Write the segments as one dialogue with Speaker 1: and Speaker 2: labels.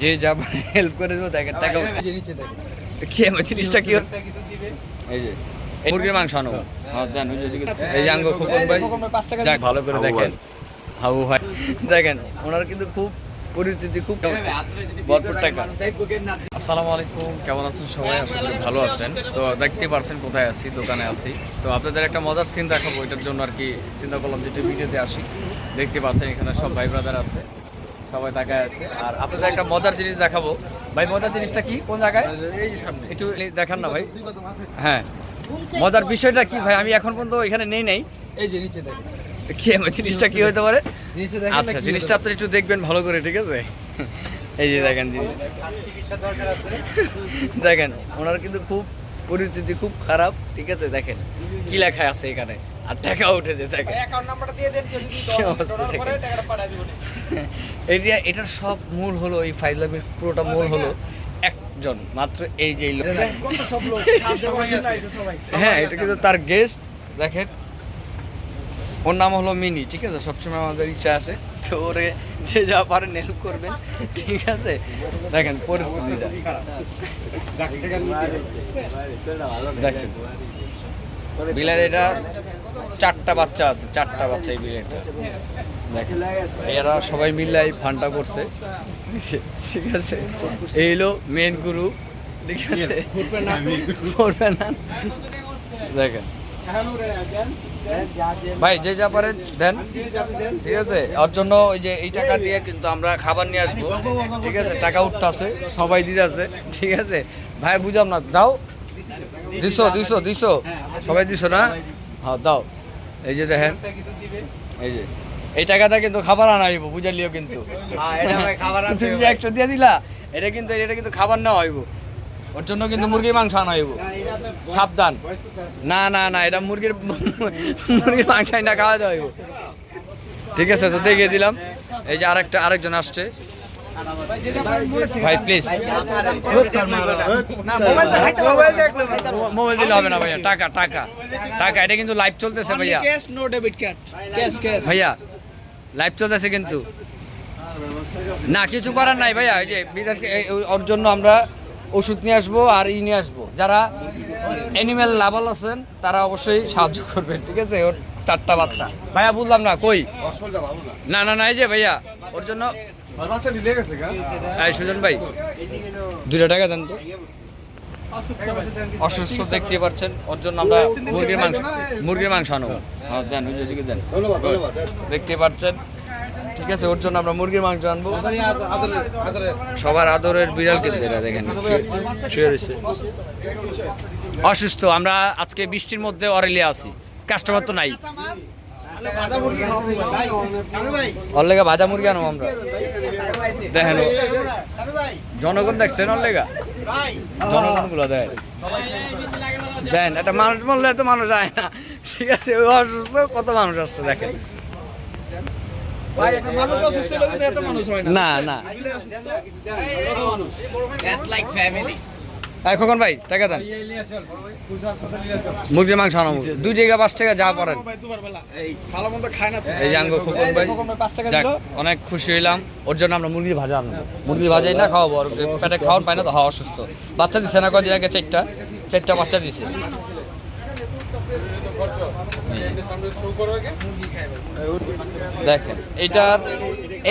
Speaker 1: যে যা হেল্প করে দেবো দেখেন টাকা কি আমার জিনিসটা কি এই যে মুরগির মাংস আনো। হ্যাঁ। দেন ওই যে ওদিকে- এই যে আঙ্গ খোকন ভাই। যাক ভালো করে দেখেন। হাবু ভাই। দেখেন ওনার কিন্তু খুব পরিস্থিতি খুব ভরপুর টাকা। আসসালামু আলাইকুম কেমন আছেন সবাই? আশা করি ভালো আছেন। তো দেখতে পারছেন কোথায় আছি দোকানে আছি। তো আপনাদের একটা মজার সিন দেখাবো এটার জন্য আর কি চিন্তা করলাম যে ভিডিওতে আসি। দেখতে পাচ্ছেন এখানে সব ভাই ব্রাদার আছে। সবাই তাকায় আছে। আর আপনাদের একটা মজার জিনিস দেখাবো। ভাই মজার জিনিসটা কি? কোন জায়গায়? একটু দেখান না ভাই। হ্যাঁ। মজার বিষয়টা কি ভাই? আমি এখন পর্যন্ত এখানে নেই নাই।
Speaker 2: এই যে নিচে দেখেন।
Speaker 1: কি জিনিসটা কি হতে পারে? আচ্ছা জিনিসটা আপনি একটু দেখবেন ভালো করে ঠিক আছে? এই যে দেখেন জিনিস। দেখেন ওনার কিন্তু খুব পরিস্থিতি খুব খারাপ ঠিক আছে? দেখেন কি লেখা আছে এখানে? আর টাকা উঠেছে দেখেন
Speaker 2: অ্যাকাউন্ট নাম্বারটা দিয়ে দেন কেউ যদি
Speaker 1: কি অবস্থা
Speaker 2: ডলার করে
Speaker 1: দেখেন।
Speaker 2: টাকাটা পাঠিয়ে দিবেন
Speaker 1: এটা এটার সব মূল হলো এই ফাইজলামের পুরোটা মূল হলো একজন মাত্র এই যে হ্যাঁ এটা কিন্তু তার গেস্ট দেখেন ওর নাম হলো মিনি ঠিক আছে সবসময় আমাদের ইচ্ছা আছে তো ওরে যে যা পারেন হেল্প করবেন ঠিক আছে দেখেন পরিস্থিতিটা দেখেন বিলার এটা চারটা বাচ্চা আছে, চারটা বাচ্চা এই দেখেন, এরা সবাই মিলে এই ফান্ডটা করছে। ঠিক আছে? এই হলো মেন গুরু ঠিক আছে? দেখেন। ভাই, যে যা পারেন, দেন। ঠিক আছে? ওর জন্য ওই যে এই টাকা দিয়ে কিন্তু আমরা খাবার নিয়ে আসব। ঠিক আছে? টাকা উঠতেছে, সবাই দিতেছে। ঠিক আছে? ভাই, বুঝাম না। দাও দিছো দিছো দিছো সবাই দিছো না? হ্যাঁ দাও। এই যে দেখেন। এই যে। এই টাকাটা কিন্তু খাবার আনা হইব বুঝালিও কিন্তু। তুমি যে একশো দিয়ে দিলা এটা কিন্তু এটা কিন্তু খাবার নেওয়া হইব। ওর জন্য কিন্তু মুরগির মাংস আনা হইব। সাবধান। না না না এটা মুরগির মুরগির মাংস না খাওয়া দেওয়া হইব। ঠিক আছে তো দেখিয়ে দিলাম। এই যে আরেকটা আরেকজন আসছে। ভাই প্লিজ
Speaker 2: না মোবাইল দেখাইতে মোবাইল দেখলে
Speaker 1: মোবাইল দিলে হবে না ভাইয়া টাকা টাকা। টাকা এটা কিন্তু লাইভ চলতেছে ভাইয়া।
Speaker 2: Cash no debit card cash cash
Speaker 1: ভাইয়া লাইভ চলতেছে কিন্তু। না কিছু করার নাই ভাইয়া এই যে বিদেশ ওর জন্য আমরা ওষুধ নিয়ে আসব আর ই নিয়ে আসব। যারা অ্যানিম্যাল লাভাল আছেন তারা অবশ্যই সাহায্য করবেন ঠিক আছে? ওর চারটা বাচ্চা। ভাইয়া বুঝলাম না কই? না না না এই যে ভাইয়া ওর জন্য সুজন ভাই দুটো টাকা দেন তো। অসুস্থ দেখতে পাচ্ছেন ওর জন্য আমরা মুরগির মাংস মুরগির মাংস আনব। হ্যাঁ দেন দেন। দেখতে পাচ্ছেন। ঠিক আছে ওর জন্য আমরা মুরগির মাংস আনব। সবার আদরের বিড়াল কিন্তু এটা দেখেন শুয়ে রয়েছে। অসুস্থ আমরা আজকে বৃষ্টির মধ্যে অরেলিয়া আছি। কাস্টমার তো নাই। অল্লেগা ভাজা মুরগি আনব আমরা। দেখেন। জনগণ দেখছেন অল্লেগা? জনগণগুলো দেয় দেন একটা মানুষ মরলে তো মানুষ যায় না। ঠিক আছে ওই অসুস্থ কত মানুষ আসছে দেখেন।
Speaker 2: মানুষ অসুস্থ হলে কিন্তু এত মানুষ হয় না।
Speaker 1: না খোকন ভাই, টাকা দেন। মুরগির মাংস আনো দুই টাকা পাঁচ টাকা যা পারেন।
Speaker 2: এই
Speaker 1: আঙ্গ খোকন ভাই অনেক খুশি হইলাম। ওর জন্য আমরা মুরগি ভাজা আনব। মুরগি ভাজাই না খাওয়াবো পেটে খাওয়ার পায় না তো হওয়া অসুস্থ। বাচ্চা দিচ্ছে না কদিন আগে চারটা। চারটা বাচ্চা দিছে। দেখেন এইটার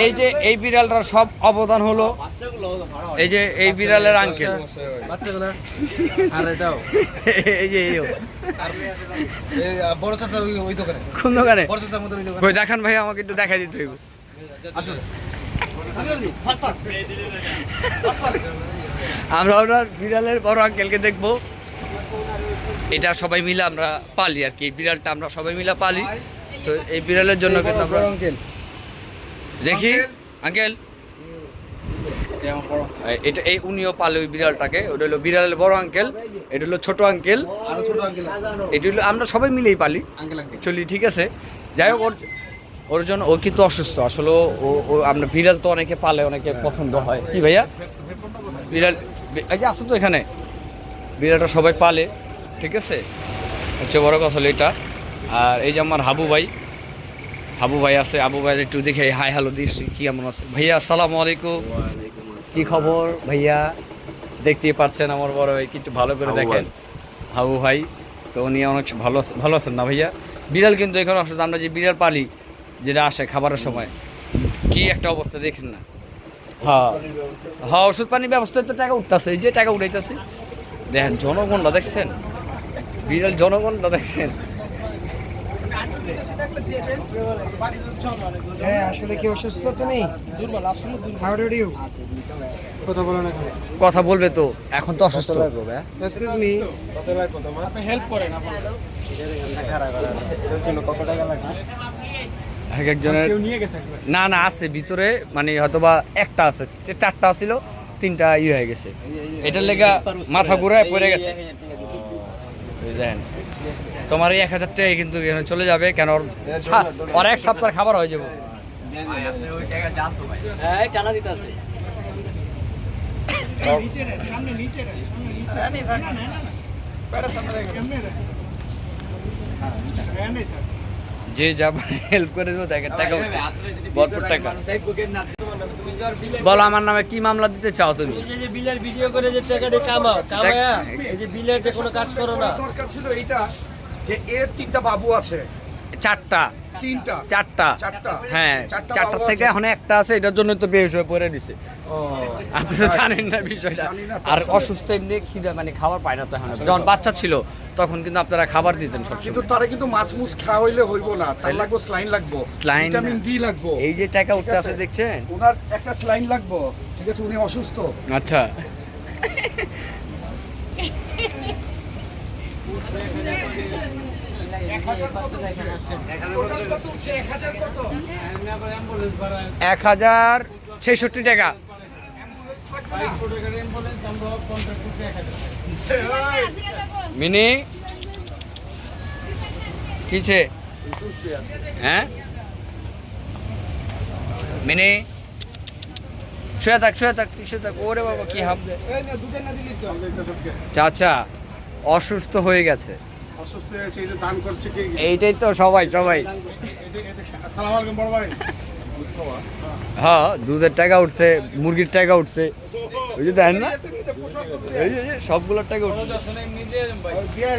Speaker 1: এই যে এই বিড়ালটার সব অবদান হলো এই যে এই বিড়ালের আঙ্কেল এই যে কোন দোকানে? কই দেখান ভাই আমাকে একটু দেখাই দিতে হইব। আমরা ওনার বিড়ালের বড় আঙ্কেলকে দেখব। এটা সবাই মিলে আমরা পালি আর কি। এই বিড়ালটা আমরা সবাই মিলে পালি। তো এই বিড়ালের জন্য কিন্তু আমরা দেখি। আঙ্কেল। এটা এই উনিও পালে ওই বিড়ালটাকে। ওটা হলো বিড়ালের বড় আঙ্কেল। এটা হলো ছোট আঙ্কেল।
Speaker 2: আরও ছোট আঙ্কেল
Speaker 1: এটা হলো আমরা সবাই মিলেই পালি। অ্যাকচুয়ালি ঠিক আছে? যাই হোক ওর ওর জন্য ও কিন্তু অসুস্থ। আসলে ও ও- আমরা বিড়াল তো অনেকে পালে অনেকে পছন্দ হয়। কি ভাইয়া? বিড়াল এই যে আসো তো এখানে। বিড়ালটা সবাই পালে ঠিক আছে? হচ্ছে বড় কথা হলো এটা। আর এই যে আমার হাবু ভাই হাবু ভাই আছে আবু ভাই একটু দেখে হাই হ্যালো দিচ্ছি কি কেমন আছে? ভাইয়া আসসালামু আলাইকুম। কি খবর ভাইয়া? দেখতেই পাচ্ছেন আমার বড় ভাই একটু ভালো করে দেখেন। হাবু ভাই তো উনি অনেক ভালো ভালো আছেন না ভাইয়া? বিড়াল কিন্তু এখানে অসুস্থ আমরা যে বিড়াল পালি যেটা আসে খাবারের সময় কি একটা অবস্থা দেখেন না। হ্যাঁ। হ্যাঁ ওষুধ পানির ব্যবস্থায় তো টাকা উঠতেছে এই যে টাকা উঠাইতেছি দেখেন জনগণটা দেখছেন? বিড়াল জনগণটা দেখছেন?
Speaker 3: হ্যাঁ আসলে কি অসুস্থ তুমি কথা বলো না
Speaker 1: কথা বলবে তো এখন তো অসুস্থ।
Speaker 3: এক্সকিউজ মি
Speaker 2: আপনি হেল্প করেন আপনার।
Speaker 1: এক একজনের
Speaker 2: কেউ নিয়ে গেছে একবার।
Speaker 1: না না আছে ভিতরে মানে হয়তোবা একটা আছে চারটা ছিল। তিনটা ইয়ে হয়ে গেছে। এটার লেগা মাথা ঘুরায় পড়ে গেছে। দেখেন তোমার এই এক হাজার টাকা কিন্তু চলে যাবে কেন ওর এক সপ্তাহ খাবার হয়ে যাবে। যে যা হেল্প করে দেবো দেখেন টাকা ভরপুর টাকা। বলো আমার নামে কি মামলা দিতে চাও তুমি?
Speaker 4: এই যে বিলের ভিডিও করে যে টাকাটা কামাও কামায়া এই যে বিলের যে কোনো কাজ করো না।
Speaker 2: দরকার ছিল এইটা যে এর তিনটা বাবু আছে।
Speaker 1: চারটা।
Speaker 2: তিনটা?
Speaker 1: চারটা।
Speaker 2: চারটা?
Speaker 1: হ্যাঁ
Speaker 2: চারটা
Speaker 1: থেকে এখন একটা আছে এটার জন্য তো বেশ হয়ে পড়ে আপনি তো জানেন না বিষয়টা। আর অসুস্থ এমনি খিদে মানে খাবার পায় না তো এখন। যখন বাচ্চা ছিল। তখন কিন্তু আপনারা খাবার দিতেন
Speaker 2: সব
Speaker 1: কিন্তু
Speaker 2: তারা কিন্তু মাছ মুছ খাওয়া হইলে হইব না তার লাগবো স্লাইন লাগবো
Speaker 1: Saline
Speaker 2: ভিটামিন। ডি লাগবো।
Speaker 1: এই যে টাকা উঠতে আছে?
Speaker 2: আছে।
Speaker 1: দেখছেন?
Speaker 2: ওনার একটা স্লাইন লাগবো ঠিক আছে? উনি অসুস্থ।
Speaker 1: আচ্ছা। এক হাজার ছেষট্টি টাকা। মিনি? কিছে? হ্যাঁ? মিনি? শুয়ে থাক শুয়ে থাক শুয়ে থাক। ওরে বাবা কি হামবে চাচা অসুস্থ হয়ে গেছে। এইটাই তো সবাই সবাই। হ্যাঁ দুধের টাকা উঠছে মুরগির টাকা উঠছে। ওই যে দেন না? এই সবগুলোর টাকা
Speaker 2: দিয়ে